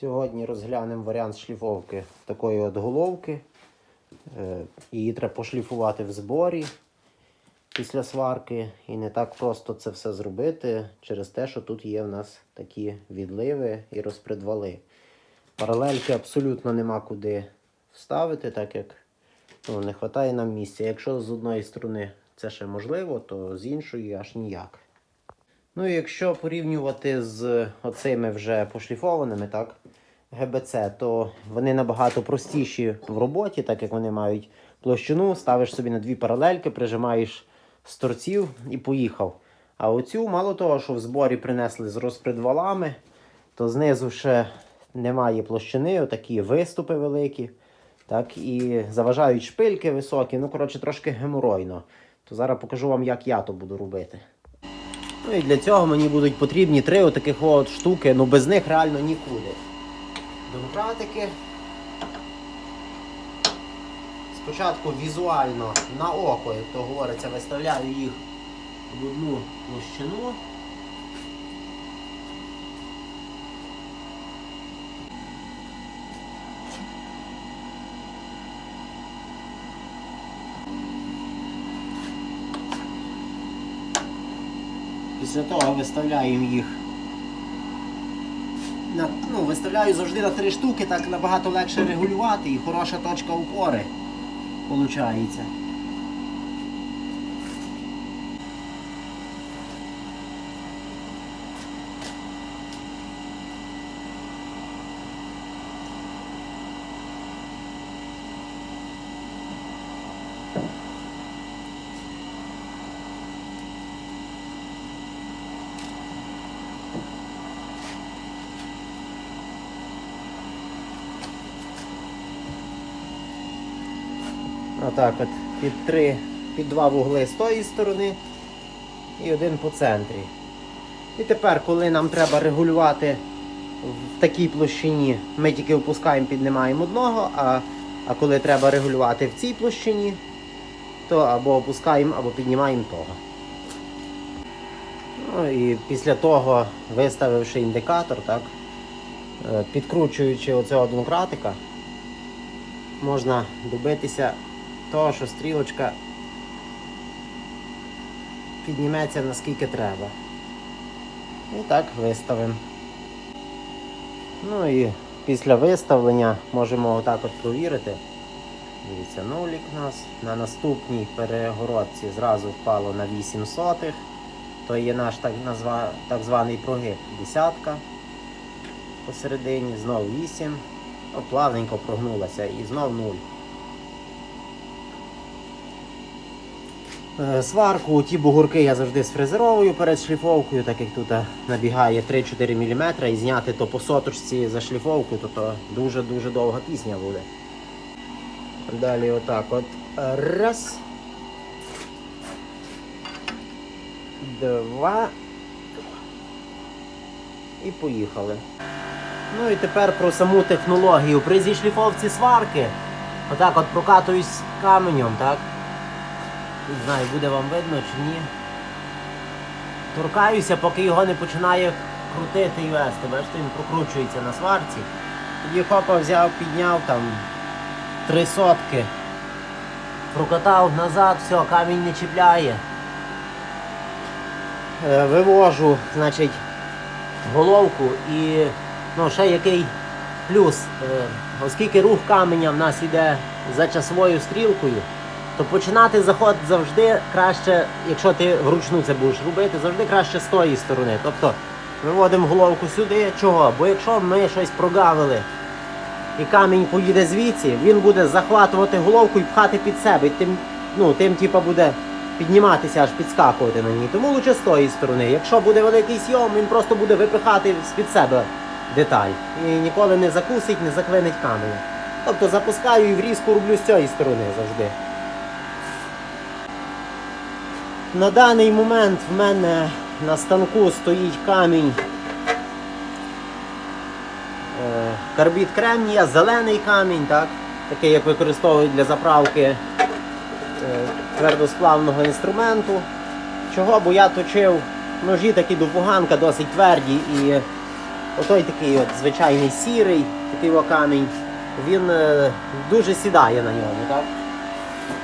Сьогодні розглянемо варіант шліфовки такої от головки. Е, Її треба пошліфувати в зборі після сварки. І не так просто це все зробити через те, що тут є в нас такі відливи і розпредвали. Паралельки абсолютно нема куди вставити, так як ну, не вистачає нам місця. Якщо з одної сторони це ще можливо, то з іншої аж ніяк. Ну і якщо порівнювати з оцими вже пошліфованими, так, ГБЦ, то вони набагато простіші в роботі, так як вони мають площину, ставиш собі на дві паралельки, прижимаєш з торців і поїхав. А оцю, мало того, що в зборі принесли з розпредвалами, то знизу ще немає площини, отакі виступи великі. Так, і заважають шпильки високі, ну, коротше, трошки геморойно. То зараз покажу вам, як я то буду робити. Ну і для цього мені будуть потрібні три отаких от штуки, ну без них реально нікуди. Домкратики. Спочатку візуально на око, як то говориться, виставляю їх в одну площину. Після того виставляємо їх. На, ну, виставляю завжди на три штуки, так набагато легше регулювати і хороша точка опори виходить. Отак от під три, під два вугли з тої сторони і один по центрі. І тепер, коли нам треба регулювати в такій площині, ми тільки опускаємо, піднімаємо одного, а, а коли треба регулювати в цій площині, то або опускаємо, або піднімаємо того. Ну і після того, виставивши індикатор, так, е, підкручуючи оцього донкратика, можна добитися того, що стрілочка підніметься наскільки треба. І так виставимо. Ну і після виставлення можемо отак от провірити. Дивіться, нулік у нас. На наступній перегородці зразу впало на 8 сотих. То є наш так, назва, так званий прогиб. Десятка посередині, знов 8. О, плавненько прогнулася і знов 0. Сварку, ті бугурки я завжди сфрезеровую перед шліфовкою, так як тут е, набігає 3-4 мм і зняти то по соточці за шліфовку, то то дуже-дуже довга пісня буде. Далі отак от. Раз. Два. І поїхали. Ну і тепер про саму технологію. При зішліфовці сварки. Отак от прокатуюсь каменем, так? Не знаю, буде вам видно чи ні. Торкаюся, поки його не починає крутити і вести. Бачите, він прокручується на сварці. Тоді хопа взяв, підняв там три сотки. Прокатав назад, все, камінь не чіпляє. Е, Вивожу, значить, головку і ну, ще який плюс. Е, Оскільки рух каменя в нас йде за часовою стрілкою, то починати заход завжди краще, якщо ти вручну це будеш робити, завжди краще з тої сторони. Тобто виводимо головку сюди. Чого? Бо якщо ми щось прогавили і камінь поїде звідси, він буде захватувати головку і пхати під себе. І тим, ну, тим типа, буде підніматися, аж підскакувати на ній. Тому лучше з тої сторони. Якщо буде великий сйом, він просто буде випихати з-під себе деталь. І ніколи не закусить, не заклинить каменя. Тобто запускаю і врізку роблю з цієї сторони завжди. На даний момент в мене на станку стоїть камінь е, карбід кремнія, зелений камінь, так? такий, як використовують для заправки е, твердосплавного інструменту. Чого? Бо я точив ножі такі до фуганка досить тверді і Отой такий от звичайний сірий, такий камінь, він е, дуже сідає на ньому, так?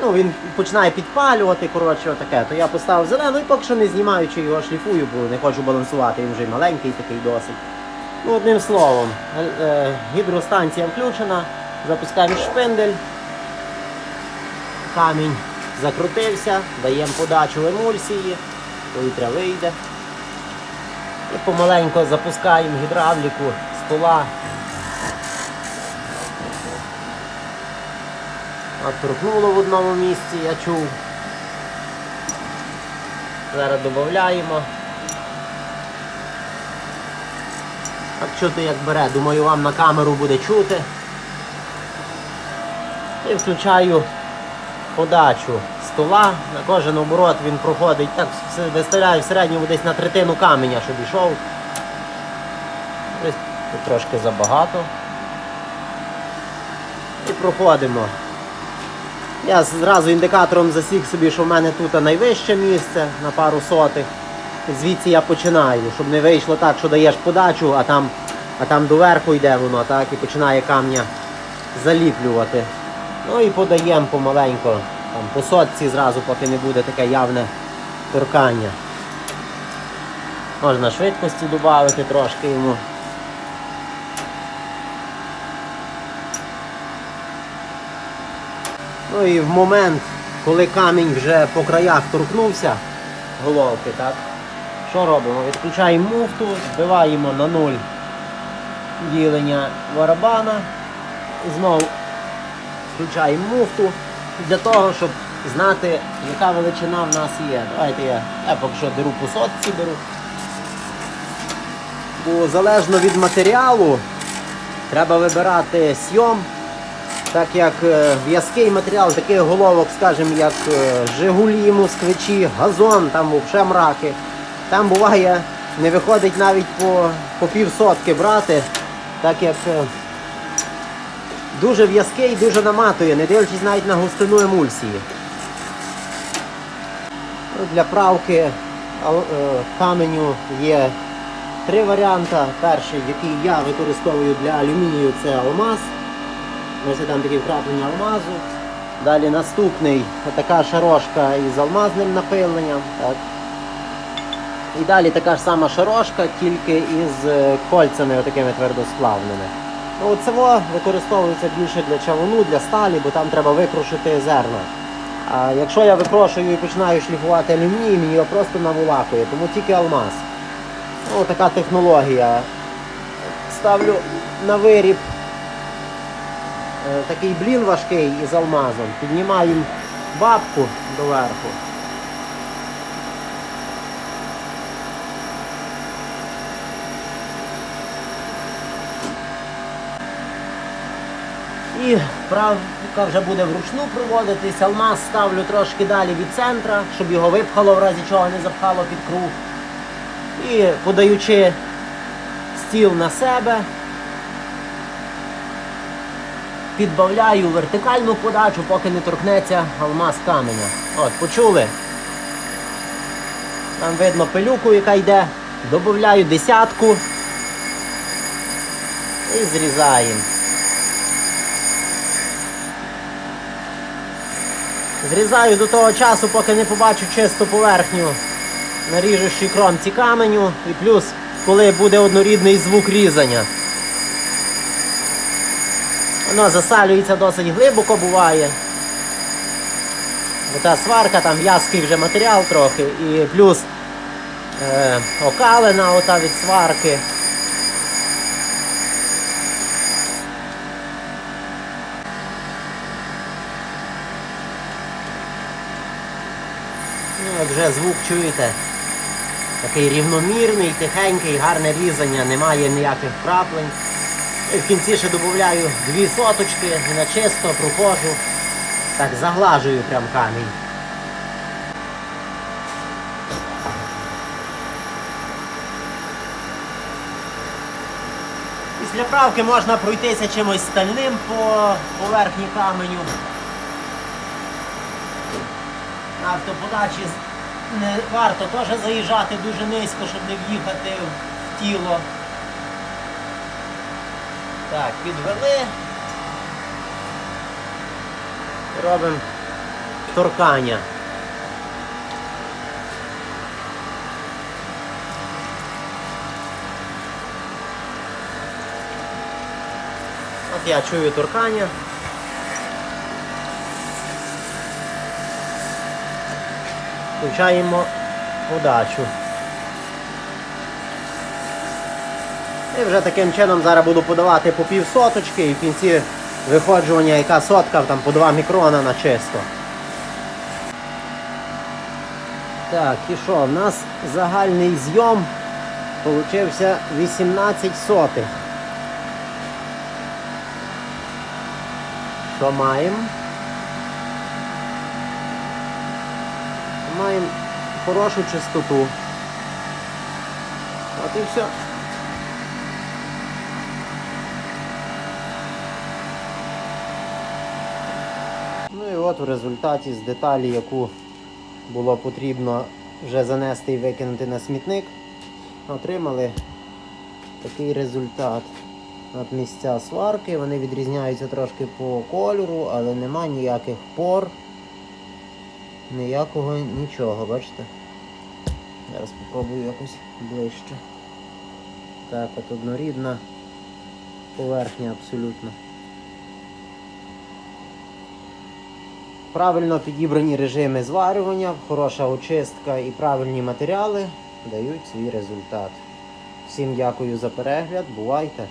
Ну, він починає підпалювати, коротше, отаке. То я поставив зелену і поки що не знімаючи його шліфую, бо не хочу балансувати, він вже маленький такий досить. Ну, одним словом, е, е, гідростанція включена, запускаємо шпиндель, камінь закрутився, даємо подачу емульсії, повітря вийде. І помаленько запускаємо гідравліку стола. Торкнуло в одному місці, я чув. Зараз додаємо. Так чути як бере, думаю вам на камеру буде чути. І включаю подачу стола. На кожен оборот він проходить, так виставляю в середньому десь на третину каменя, щоб йшов. Тут трошки забагато. І проходимо. Я зразу індикатором засік собі, що в мене тут найвище місце на пару сотих. Звідси я починаю, щоб не вийшло так, що даєш подачу, а там, а там доверху йде воно, так, і починає камня заліплювати. Ну і подаємо помаленько, там, по сотці зразу, поки не буде таке явне торкання. Можна швидкості додати трошки йому. Ну і в момент, коли камінь вже по краях торкнувся головки, так? Що робимо? Відключаємо муфту, збиваємо на нуль ділення барабана. Знову включаємо муфту для того, щоб знати, яка величина в нас є. Давайте я, я поки що беру по сотці беру. Бо залежно від матеріалу треба вибирати сйом. Так як е, в'язкий матеріал таких головок, скажімо, як е, Жигулі, москвичі, газон, там взагалі мраки. Там буває, не виходить навіть по, по півсотки брати, так як е, дуже в'язкий, дуже наматує, не дивлячись навіть на густину емульсії. Для правки каменю є три варіанти. Перший, який я використовую для алюмінію, це алмаз. Ось там такі вкраплення алмазу. Далі наступний така шарошка із алмазним напиленням. Так. І далі така ж сама шарошка, тільки із е, кольцями такими твердосплавними. Ну, Цього використовується більше для чавуну, для сталі, бо там треба викрушити зерна. А якщо я викрошую і починаю шліфувати алюміній, мені його просто наволакує, тому тільки алмаз. Ну, така технологія. Ставлю на виріб такий блін важкий із алмазом. Піднімаємо бабку доверху. І правка вже буде вручну проводитись. Алмаз ставлю трошки далі від центра, щоб його випхало, в разі чого не запхало під круг. І подаючи стіл на себе, підбавляю вертикальну подачу, поки не торкнеться алмаз каменя. От, почули? Там видно пилюку, яка йде. Добавляю десятку і зрізаємо. Зрізаю до того часу, поки не побачу чисту поверхню на ріжущій кромці каменю. І плюс, коли буде однорідний звук різання. Воно засалюється досить глибоко буває. Бо та сварка, там в'язкий вже матеріал трохи, і плюс е, окалина ота від сварки. Ну, от вже звук чуєте. Такий рівномірний, тихенький, гарне різання, немає ніяких краплень. В кінці ще додаю дві соточки і на чисто проходжу. Так заглажую прям камінь. Після правки можна пройтися чимось стальним по поверхні каменю. На автоподачі не варто теж заїжджати дуже низько, щоб не в'їхати в тіло. Так, підвели. Робимо торкання. От я чую торкання. Включаємо подачу. І вже таким чином зараз буду подавати по пів соточки і в кінці виходжування яка сотка там по 2 мікрона на чисто. Так, і що? У нас загальний зйом получився 18 сотих. Що маємо? Маємо хорошу чистоту. От і все. От в результаті з деталі, яку було потрібно вже занести і викинути на смітник, отримали такий результат. От місця сварки, вони відрізняються трошки по кольору, але нема ніяких пор, ніякого нічого, бачите? Зараз спробую якось ближче. Так, от однорідна поверхня абсолютно. Правильно підібрані режими зварювання, хороша очистка і правильні матеріали дають свій результат. Всім дякую за перегляд, бувайте!